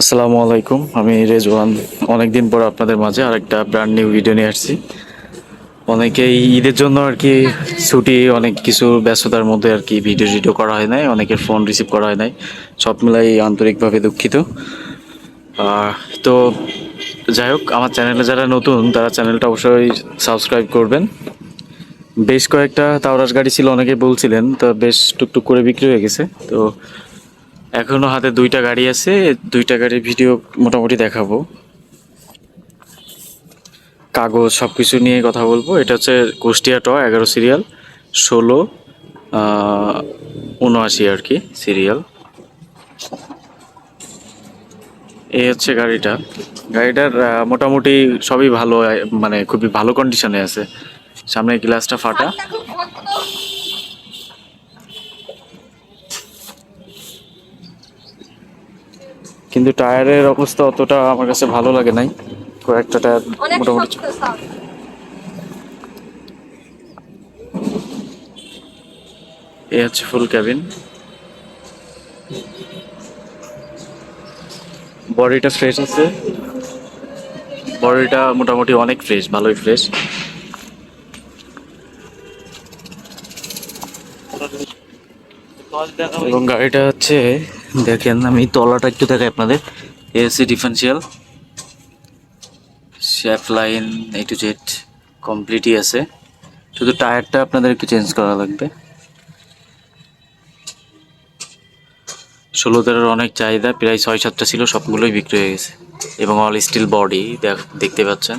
আসসালামু আলাইকুম। আমি রেজওয়ান। অনেকদিন পর আপনাদের মাঝে আরেকটা ব্র্যান্ড নিউ ভিডিও নিয়ে আসছি। অনেকেই ঈদের জন্য আর কি ছুটি, অনেক কিছু ব্যস্ততার মধ্যে আর কি ভিডিও টিডিও করা হয় নাই, অনেকের ফোন রিসিভ করা হয় নাই। সব মিলাই আন্তরিকভাবে দুঃখিত। তো যাই হোক, আমার চ্যানেলে যারা নতুন, তারা চ্যানেলটা অবশ্যই সাবস্ক্রাইব করবেন। বেশ কয়েকটা তাওরাস গাড়ি ছিল, অনেকে বলছিলেন, তো বেশ টুকটুক করে বিক্রি হয়ে গেছে। তো এখনও হাতে দুইটা গাড়ি আছে, দুইটা গাড়ির ভিডিও মোটামুটি দেখাবো। কাগজ সব কিছু নিয়ে কথা বলব। এটা হচ্ছে কুষ্টিয়া ট, এগারো সিরিয়াল ষোলো উনআশি আর কি সিরিয়াল এই হচ্ছে গাড়িটা। গাড়িটার মোটামুটি সবই ভালো মানে খুবই ভালো কন্ডিশনে আছে। সামনে গ্লাসটা ফাটা। কিন্তু টায়ারের অবস্থা অতটা আমার কাছে ভালো লাগে নাই। কয়েকটা টায়ার মোটামুটি। এই হচ্ছে ফুল ক্যাবিন বডিটা ফ্রেশ আছে। বডিটা মোটামুটি অনেক ফ্রেশ ভালোই ফ্রেশ এবং গাড়িটা হচ্ছে দেখেন, আমি তলাটা একটু দেখাই আপনাদের। AC differential shaft line A to Z কমপ্লিটই আছে। শুধু টায়ারটা আপনাদের একটু চেঞ্জ করা লাগবে। ষোলো তেরোর অনেক চাহিদা, প্রায় ছয় সাতটা ছিল, সবগুলোই বিক্রি হয়ে গেছে। এবং অল স্টিল বডি দেখতে পাচ্ছেন।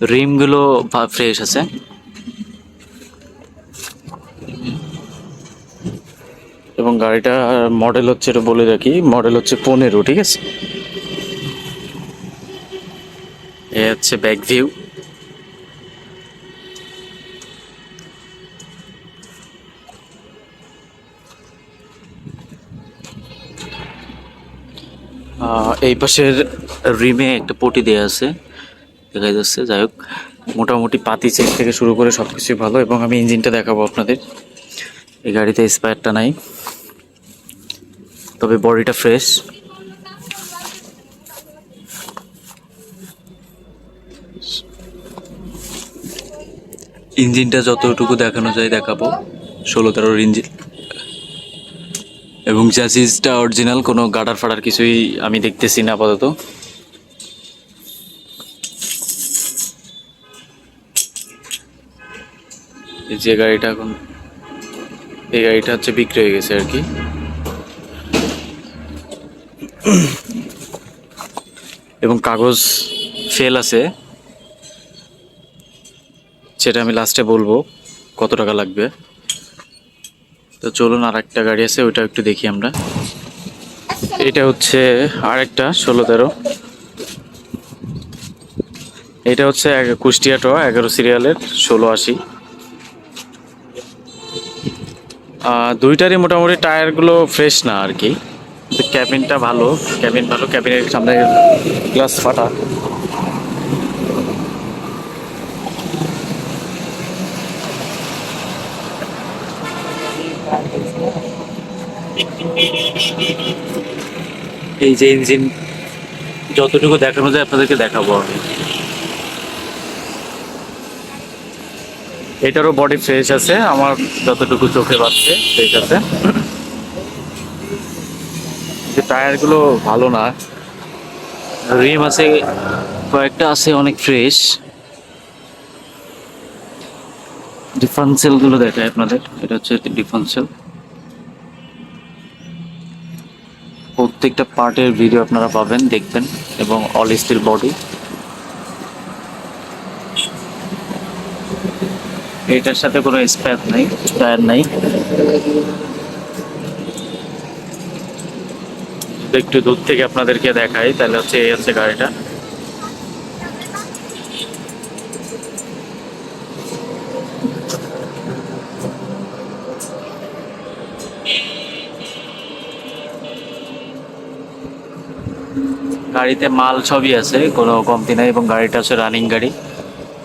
রিমগুলো ফ্রেশ আছে। এবং গাড়িটা মডেল হচ্ছে এটা বলে রাখি মডেল হচ্ছে পনেরো, ঠিক আছে? এ হচ্ছে ব্যাক ভিউ এই পাশের রিমে একটা পটি দেওয়া আছে। দেখা যাচ্ছে। যাই হোক, মোটামুটি পাতি চেক থেকে শুরু করে সব কিছুই ভালো এবং আমি ইঞ্জিনটা দেখাবো আপনাদের। এই গাড়িতে স্পায়ারটা নাই। তবে বডিটা ফ্রেশ। ইঞ্জিনটা যতটুকু দেখানো যায় দেখাবো। ষোলো তেরোর ইঞ্জিন। এবং চ্যাসিসটা অরিজিনাল, কোনো গাডার ফাডার কিছুই আমি দেখতেছি না আপাতত। যে গাড়িটা এখন, এই গাড়িটা হচ্ছে বিক্রি হয়ে গেছে আর কি। এবং কাগজ ফেল আছে, সেটা আমি লাস্টে বলব, কত টাকা লাগবে। তো চলুন আর একটা গাড়ি আছে ওইটা একটু দেখি আমরা। এটা হচ্ছে আরেকটা, ষোলো তেরো। এটা হচ্ছে এক- কুষ্টিয়া ট এগারো সিরিয়ালের, ষোলো আশি। দুইটারই মোটামুটি টায়ারগুলো ফ্রেশ না আর কি। ক্যাবিনটা ভালো, ক্যাবিন ভালো, ক্যাবিনের সামনে গ্লাস ফাটা। এই যে ইঞ্জিন যতটুকু দেখানো যায় আপনাদেরকে দেখাবো আমি। এটারও বডি ফ্রেশ আছে, আমার যতটুকু চোখে পাচ্ছে ফ্রেশ আছে। টায়ারগুলো ভালো না। রিম আছে, কয়েকটা আছে অনেক ফ্রেশ ডিফারেন্সিয়ালগুলো দেখায় আপনাদের, এটা হচ্ছে ডিফারেন্সিয়াল প্রত্যেকটা পার্টের ভিডিও আপনারা পাবেন, দেখবেন, এবং অল স্টিল বডি এটার সাথে কোনো স্প্যার নাই টায়ার নাই। একটু দূর থেকে আপনাদেরকে দেখাই, তাহলে হচ্ছে এই হচ্ছে গাড়িটা। গাড়িতে মাল সবই আছে, কোনো কমতি নাই, এবং গাড়িটা হচ্ছে রানিং গাড়ি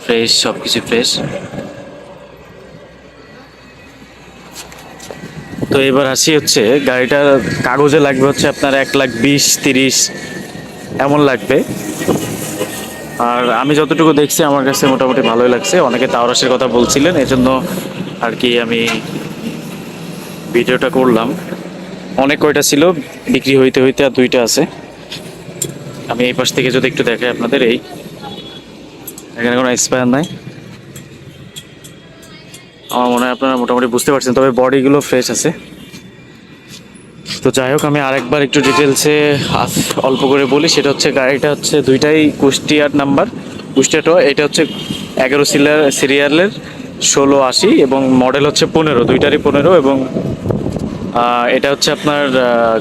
ফ্রেশ সব কিছু ফ্রেশ তো এবার আসি হচ্ছে গাড়িটার কাগজে লাগবে হচ্ছে আপনার এক লাখ বিশ, তিরিশ, এমন লাগবে। আর আমি যতটুকু দেখছি আমার কাছে মোটামুটি ভালোই লাগছে। অনেকে তাওরাসের কথা বলছিলেন, এজন্য আর কি আমি ভিডিওটা করলাম। অনেক কয়টা ছিল, বিক্রি হইতে হইতে আর দুইটা আছে। আমি এই পাশ থেকে যদি একটু দেখাই আপনাদের এই। এখানে কোনো এক্সপায়ার নাই। আমার মনে হয় আপনারা মোটামুটি বুঝতে পারছেন, তবে বডিগুলো ফ্রেশ আছে। তো যাই হোক, আমি আরেকবার একটু ডিটেলসে অল্প করে বলি, সেটা হচ্ছে গাড়িটা হচ্ছে দুইটাই কুষ্টিয়ার নাম্বার কুষ্টিয়াটো এটা হচ্ছে এগারো সিরিয়ার সিরিয়ালের ষোলো আশি এবং মডেল হচ্ছে পনেরো, দুইটারই পনেরো এবং এটা হচ্ছে আপনার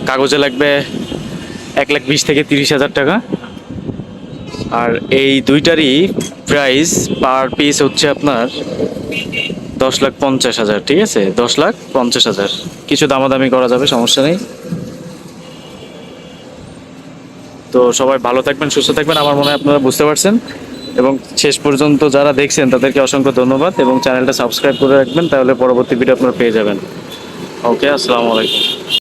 কাগজে লাগবে এক লাখ বিশ থেকে তিরিশ হাজার টাকা। আর এই দুইটারই প্রাইস পার পিস হচ্ছে আপনার দশ লাখ পঞ্চাশ হাজার, ঠিক আছে? দশ লাখ পঞ্চাশ হাজার। কিছু দামাদামি করা যাবে, সমস্যা নেই। তো সবাই ভালো থাকবেন, সুস্থ থাকবেন। আমার মনে হয় আপনারা বুঝতে পারছেন। এবং শেষ পর্যন্ত যারা দেখছেন, তাদেরকে অসংখ্য ধন্যবাদ। এবং চ্যানেলটা সাবস্ক্রাইব করে রাখবেন, তাহলে পরবর্তী ভিডিও আপনারা পেয়ে যাবেন। ওকে, আসসালামু আলাইকুম।